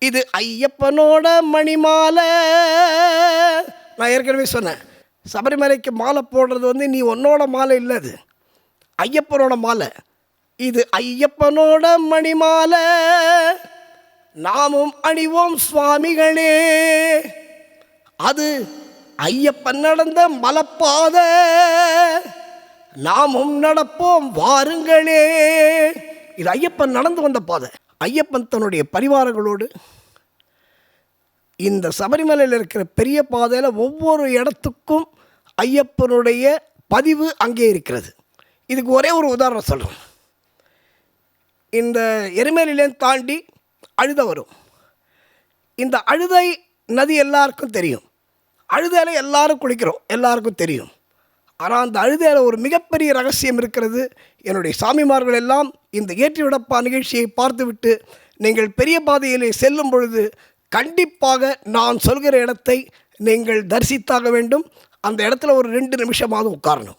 இது ஐயப்பனோட மணிமாலை. நான் ஏற்கனவே சொன்னேன் சபரிமலைக்கு மாலை போடுறது வந்து நீ உன்னோட மாலை இல்லை அது. ஐயப்பனோட மாலை. இது ஐயப்பனோட மணிமாலை. நாமும் அணிவோம் சுவாமிகளே. அது ஐயப்பன் நடந்த மலப்பாத. நாமும் நடப்போம் வாருங்களே. இது ஐயப்பன் நடந்து வந்த பாதை. ஐயப்பன் தன்னுடைய பரிவாரங்களோடு இந்த சபரிமலையில் இருக்கிற பெரிய பாதையில் ஒவ்வொரு இடத்துக்கும் ஐயப்பனுடைய பதிவு அங்கே இருக்கிறது. இதுக்கு ஒரே ஒரு உதாரணம் சொல்கிறேன் இந்த எருமேலிலேருந்து தாண்டி அழுத வரும். இந்த அழுதை நதி எல்லாருக்கும் தெரியும். அழுதையில் எல்லாரும் குளிக்கிறோம். எல்லாருக்கும் தெரியும். ஆனால் அந்த அழுதையில் ஒரு மிகப்பெரிய ரகசியம் இருக்கிறது. என்னுடைய சாமிமார்கள் எல்லாம் இந்த ஏற்றி விடப்பா நிகழ்ச்சியை பார்த்துவிட்டு நீங்கள் பெரிய பாதையிலே செல்லும் பொழுது கண்டிப்பாக நான் சொல்கிற இடத்தை நீங்கள் தரிசித்தாக வேண்டும். அந்த இடத்துல ஒரு ரெண்டு நிமிஷமாவது உட்காரணும்.